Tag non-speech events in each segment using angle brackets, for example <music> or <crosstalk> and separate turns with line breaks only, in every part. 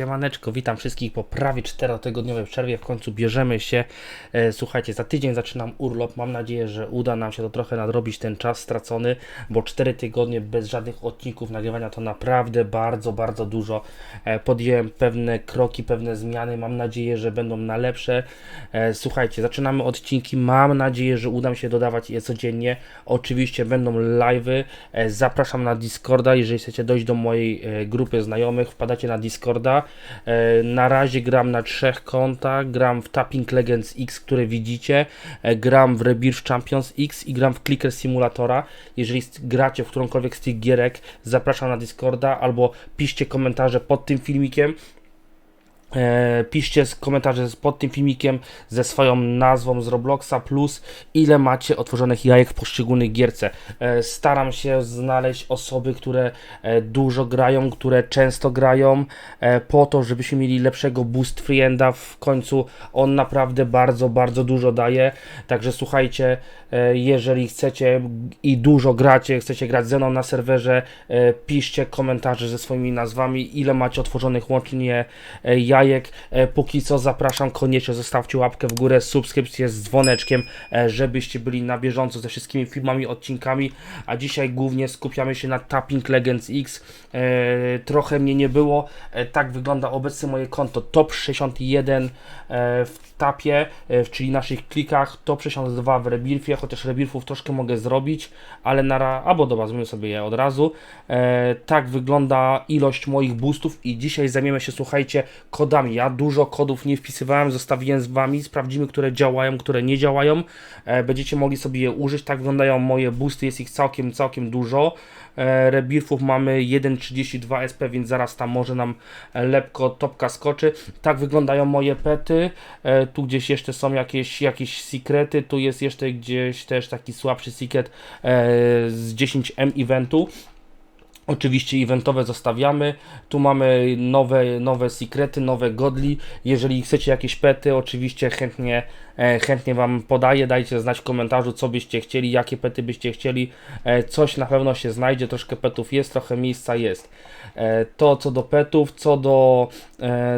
Siemaneczko, witam wszystkich po prawie 4-tygodniowej przerwie. W końcu bierzemy się. E, Słuchajcie, za tydzień zaczynam urlop. Mam nadzieję, że uda nam się to trochę nadrobić ten czas stracony, bo 4 tygodnie bez żadnych odcinków nagrywania to naprawdę bardzo, bardzo dużo. E, Podjąłem pewne kroki, pewne zmiany. Mam nadzieję, że będą na lepsze. E, Słuchajcie, zaczynamy odcinki. Mam nadzieję, że uda mi się dodawać je codziennie. Oczywiście będą live'y. Zapraszam na Discorda, jeżeli chcecie dojść do mojej grupy znajomych, wpadacie na Discorda. E, Na razie gram na trzech kontach, gram w Tapping Legends X, które widzicie, e, gram w Rebirth Champions X i gram w Clicker Simulatora. Jeżeli gracie w którąkolwiek z tych gierek, zapraszam na Discorda albo piszcie komentarze pod tym filmikiem. E, piszcie komentarze pod tym filmikiem ze swoją nazwą z Robloxa plus ile macie otworzonych jajek w poszczególnych gierce. E, staram się znaleźć osoby, które e, dużo grają, które często grają po to, żebyśmy mieli lepszego boost frienda w końcu on naprawdę bardzo, bardzo dużo daje. Także słuchajcie, jeżeli chcecie i dużo gracie, chcecie grać ze mną na serwerze, piszcie komentarze ze swoimi nazwami, ile macie otworzonych łącznie jajek. E, Póki co zapraszam, koniecznie zostawcie łapkę w górę, subskrypcję z dzwoneczkiem, e, żebyście byli na bieżąco ze wszystkimi filmami, odcinkami, a dzisiaj głównie skupiamy się na Tapping Legends X. E, Trochę mnie nie było, tak wygląda obecnie moje konto, top 61 e, w tapie, czyli naszych klikach, top 62 w Rebirthie, chociaż Rebirthów troszkę mogę zrobić, ale na albo dobra, zrobimy sobie je od razu. Tak wygląda ilość moich boostów i dzisiaj zajmiemy się, słuchajcie, kodami. Ja dużo kodów nie wpisywałem, zostawiłem z Wami, sprawdzimy, które działają, które nie działają. E, będziecie mogli sobie je użyć, tak wyglądają moje boosty, jest ich całkiem, całkiem dużo. E, Rebirthów mamy 1.32 SP, więc zaraz tam może nam e, lepko topka skoczy. Tak wyglądają moje pety. Tu gdzieś jeszcze są jakieś, jakieś sekrety. Tu jest jeszcze gdzieś też taki słabszy secret z 10M eventu. Oczywiście eventowe zostawiamy. Tu mamy nowe, nowe sekrety, nowe godli. Jeżeli chcecie jakieś pety, oczywiście chętnie, e, chętnie Wam podaję. Dajcie znać w komentarzu, co byście chcieli, jakie pety byście chcieli. E, coś na pewno się znajdzie, troszkę petów jest, trochę miejsca jest. E, to co do petów, co do,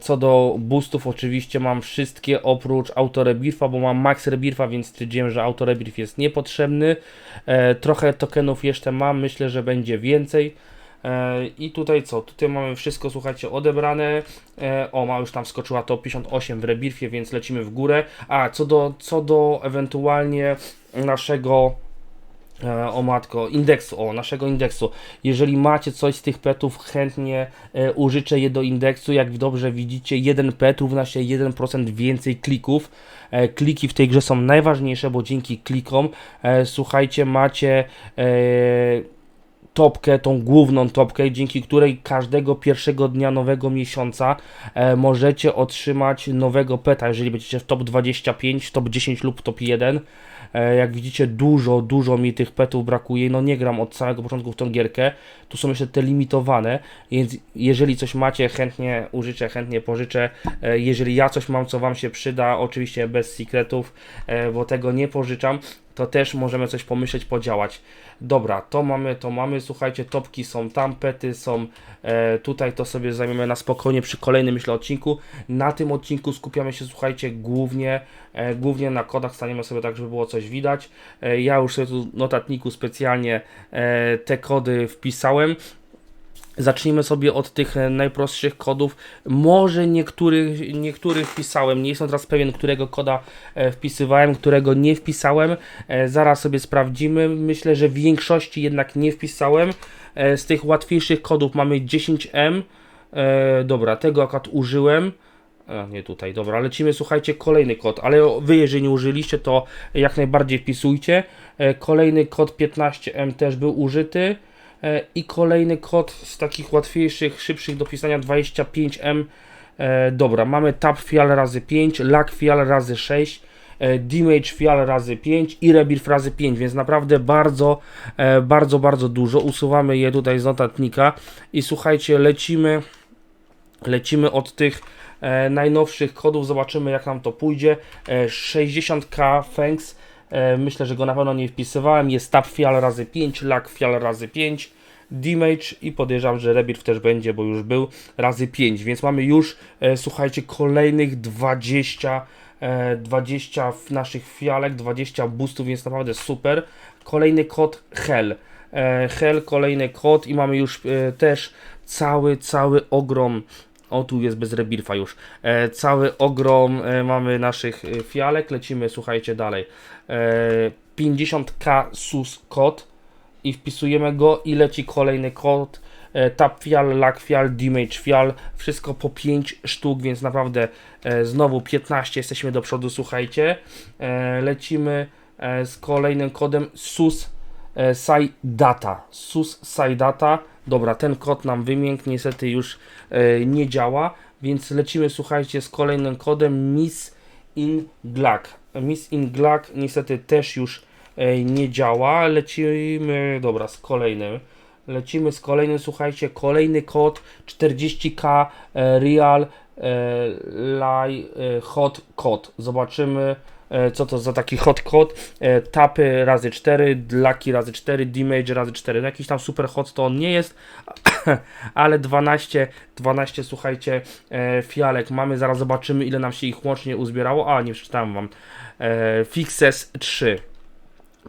co do boostów, oczywiście mam wszystkie oprócz autorebirfa, bo mam max rebirfa, więc stwierdziłem, że autorebirf jest niepotrzebny. Trochę tokenów jeszcze mam, myślę, że będzie więcej. E, I tutaj co? Tutaj mamy wszystko, słuchajcie, odebrane. E, O, ma już tam wskoczyła to 58 w rebirfie, więc lecimy w górę. A co do, co do ewentualnie naszego e, o matko, indeksu, o naszego indeksu. Jeżeli macie coś z tych petów, chętnie e, użyczę je do indeksu. Jak dobrze widzicie, jeden pet równa się 1% więcej klików. E, kliki w tej grze są najważniejsze, bo dzięki klikom, e, słuchajcie, macie e, topkę, tą główną topkę, dzięki której każdego pierwszego dnia nowego miesiąca e, możecie otrzymać nowego peta, jeżeli będziecie w top 25, top 10 lub top 1. E, jak widzicie, dużo, dużo mi tych petów brakuje. No nie gram od samego początku w tą gierkę. Tu są jeszcze te limitowane, więc jeżeli coś macie, chętnie użyczę, chętnie pożyczę. E, jeżeli ja coś mam, co Wam się przyda, oczywiście bez secretów, e, bo tego nie pożyczam, to też możemy coś pomyśleć, podziałać. Dobra, to mamy, to mamy, słuchajcie, topki są tam, pety są e, tutaj, to sobie zajmiemy na spokojnie przy kolejnym, myślę, odcinku. Na tym odcinku skupiamy się, słuchajcie, głównie, e, głównie na kodach, staniemy sobie tak, żeby było coś widać. E, ja już sobie tu w notatniku specjalnie e, te kody wpisałem. Zacznijmy sobie od tych e, najprostszych kodów. Może niektórych, niektórych wpisałem. Nie jestem teraz pewien, którego koda e, wpisywałem, którego nie wpisałem. E, Zaraz sobie sprawdzimy. Myślę, że w większości jednak nie wpisałem. Z tych łatwiejszych kodów mamy 10M. E, Dobra, tego akurat użyłem. A, nie tutaj, dobra, lecimy, słuchajcie, kolejny kod, ale wy jeżeli nie użyliście, to jak najbardziej wpisujcie. Kolejny kod 15M też był użyty. E, I kolejny kod z takich łatwiejszych, szybszych do pisania 25M. E, dobra, mamy Tab Fial razy 5, Lack Fial razy 6, e, Damage Fial razy 5 i Rebirth razy 5, więc naprawdę bardzo, bardzo, bardzo dużo. Usuwamy je tutaj z notatnika i słuchajcie, lecimy, lecimy od tych najnowszych kodów, zobaczymy jak nam to pójdzie. E, 60k Fangs, myślę, że go na pewno nie wpisywałem, jest Tab Fial razy 5, Lack Fial razy 5, damage i podejrzewam, że rebirth też będzie, bo już był razy 5, więc mamy już, e, słuchajcie, kolejnych 20 e, 20 w naszych fialek, 20 boostów, więc naprawdę super. Kolejny kod Hell. E, Hell, kolejny kod i mamy już e, też cały, cały ogrom. O, tu jest bez rebirfa już. E, cały ogrom e, mamy naszych e, fialek. Lecimy, słuchajcie, dalej. E, 50k sus kod i wpisujemy go i leci kolejny kod. E, tap fial, lag fial, damage fial, wszystko po 5 sztuk, więc naprawdę e, znowu 15 jesteśmy do przodu, słuchajcie. E, lecimy e, z kolejnym kodem sus e, sai data. Sus sai data. Dobra, ten kod nam wymiękł, niestety już e, nie działa, więc lecimy, słuchajcie, z kolejnym kodem miss in black. Miss in black niestety też już e, nie działa. Lecimy, dobra, z kolejnym. Lecimy z kolejnym, słuchajcie, kolejny kod 40k e, real e, e, hot code. Zobaczymy co to za taki hot code. E, tapy razy 4, laki razy 4, damage razy 4. No jakiś tam super hot to on nie jest, <coughs> ale 12, 12 słuchajcie, e, fialek mamy. Zaraz zobaczymy ile nam się ich łącznie uzbierało. A, nie przeczytałem wam. E, Fixes 3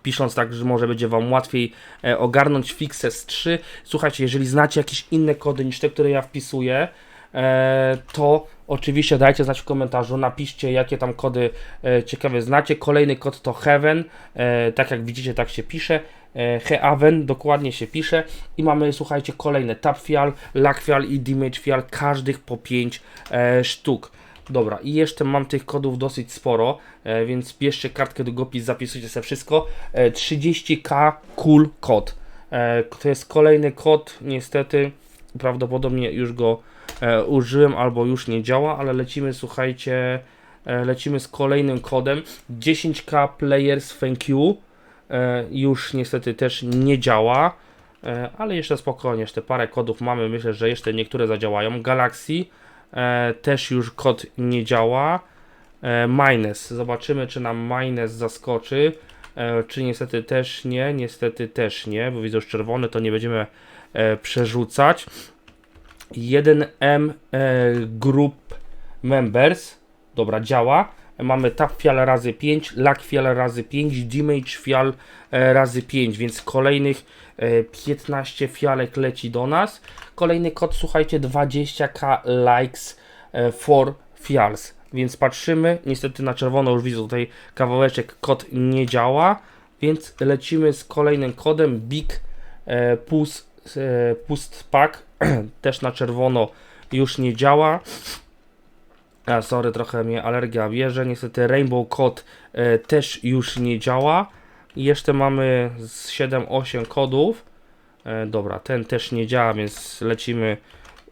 pisząc tak, że może będzie Wam łatwiej e, ogarnąć Fixes 3. Słuchajcie, jeżeli znacie jakieś inne kody niż te, które ja wpisuję, e, to oczywiście dajcie znać w komentarzu, napiszcie jakie tam kody e, ciekawe znacie. Kolejny kod to Heaven, e, tak jak widzicie tak się pisze. E, Heaven dokładnie się pisze i mamy słuchajcie kolejne Tap Fial, Lag Fial i Damage Fial, każdych po 5 e, sztuk. Dobra, i jeszcze mam tych kodów dosyć sporo, więc bierzcie kartkę długopis, zapisujcie sobie wszystko. E, 30k cool kod. To jest kolejny kod, niestety prawdopodobnie już go użyłem albo już nie działa, ale lecimy, słuchajcie, e, lecimy z kolejnym kodem. 10k players thank you. E, już niestety też nie działa, e, ale jeszcze spokojnie, jeszcze parę kodów mamy, myślę, że jeszcze niektóre zadziałają. Galaxy e, też już kod nie działa. E, minus, zobaczymy czy nam minus zaskoczy, e, czy niestety też nie, niestety też nie, bo widzę już czerwony, to nie będziemy e, przerzucać. 1M e, group members, dobra, działa. Mamy tap fial razy 5, lag fial razy 5, damage fial e, razy 5, więc kolejnych e, 15 fialek leci do nas. Kolejny kod, słuchajcie, 20k likes e, for fials. Więc patrzymy, niestety na czerwono już widzę tutaj kawałeczek, kod nie działa, więc lecimy z kolejnym kodem Big e, Pus, e, Pust Pack, <clears throat> też na czerwono już nie działa. Sorry, trochę mnie alergia bierze. Niestety Rainbow Code e, też już nie działa. I jeszcze mamy z 7-8 kodów. E, dobra, ten też nie działa, więc lecimy.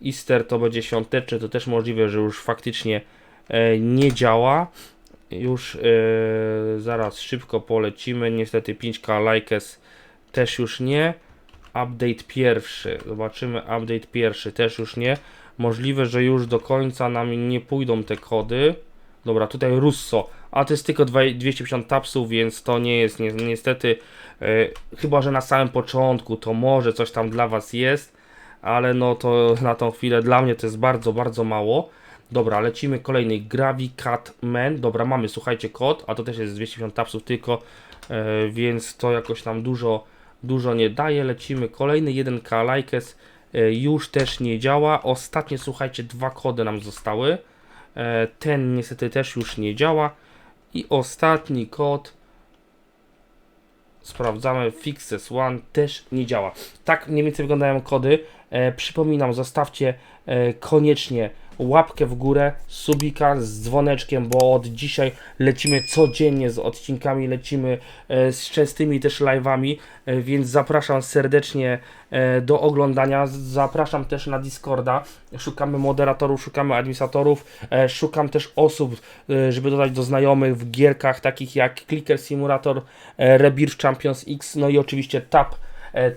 Easter to będzie świąteczny, to też możliwe, że już faktycznie e, nie działa. Już zaraz szybko polecimy. Niestety 5K Likes też już nie. Update pierwszy. Zobaczymy update pierwszy też już nie. Możliwe, że już do końca nam nie pójdą te kody. Dobra, tutaj Russo. A to jest tylko dwa- 250 tapsów, więc to nie jest ni niestety. e, chyba, że na samym początku to może coś tam dla Was jest, ale no to na tą chwilę dla mnie to jest bardzo, bardzo mało. Dobra, lecimy kolejny Gravi Cat Man. Dobra, mamy, słuchajcie, kod, a to też jest 250 tapsów tylko, e, więc to jakoś nam dużo, dużo nie daje. Lecimy kolejny 1K Likes. E, już też nie działa. Ostatnie, słuchajcie, dwa kody nam zostały. E, Ten niestety też już nie działa. I ostatni kod. Sprawdzamy. Fixes One też nie działa. Tak mniej więcej wyglądają kody. E, przypominam, zostawcie e, koniecznie łapkę w górę, subika z dzwoneczkiem, bo od dzisiaj lecimy codziennie z odcinkami, lecimy e, z częstymi też live'ami, e, więc zapraszam serdecznie e, do oglądania. Zapraszam też na Discorda. Szukamy moderatorów, szukamy administratorów, szukam też osób, żeby dodać do znajomych w gierkach takich jak Clicker Simulator, Rebirth Champions X, no i oczywiście Tap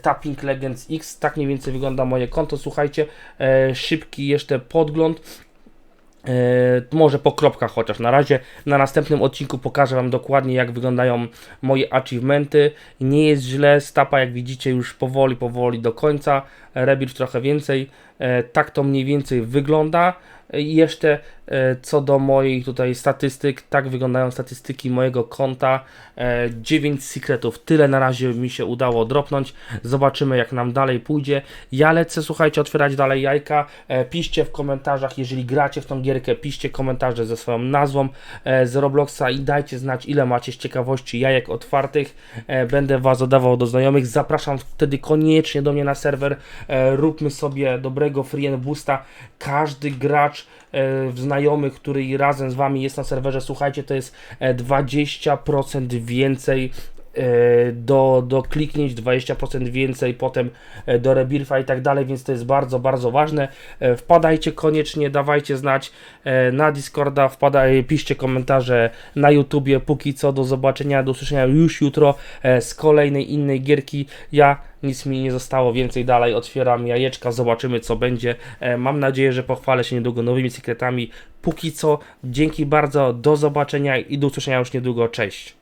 Tapping Legends X. Tak mniej więcej wygląda moje konto. Słuchajcie, e, szybki jeszcze podgląd. E, może po kropkach chociaż. Na razie na następnym odcinku pokażę Wam dokładnie jak wyglądają moje achievementy. Nie jest źle, stapa jak widzicie już powoli, powoli do końca. Rebirth trochę więcej. E, tak to mniej więcej wygląda. I jeszcze e, co do moich tutaj statystyk, tak wyglądają statystyki mojego konta. E, 9 secretów, tyle na razie mi się udało dropnąć. Zobaczymy jak nam dalej pójdzie. Ja lecę, słuchajcie, otwierać dalej jajka. E, piszcie w komentarzach, jeżeli gracie w tą gierkę, piszcie komentarze ze swoją nazwą e, z Robloxa i dajcie znać ile macie z ciekawości jajek otwartych. E, będę Was dodawał do znajomych. Zapraszam wtedy koniecznie do mnie na serwer. E, róbmy sobie dobrego free and boosta. Każdy gracz e, znajomych, który razem z Wami jest na serwerze, słuchajcie, to jest e, 20% więcej e, do, do kliknięć, 20% więcej potem e, do rebirfa i tak dalej, więc to jest bardzo, bardzo ważne. E, Wpadajcie koniecznie, dawajcie znać e, na Discorda, wpadaj, piszcie komentarze na YouTubie. Póki co, do zobaczenia, do usłyszenia już jutro e, z kolejnej innej gierki. Ja nic mi nie zostało więcej dalej, otwieram jajeczka, zobaczymy co będzie. E, Mam nadzieję, że pochwalę się niedługo nowymi sekretami. Póki co, dzięki bardzo, do zobaczenia i do usłyszenia już niedługo, cześć.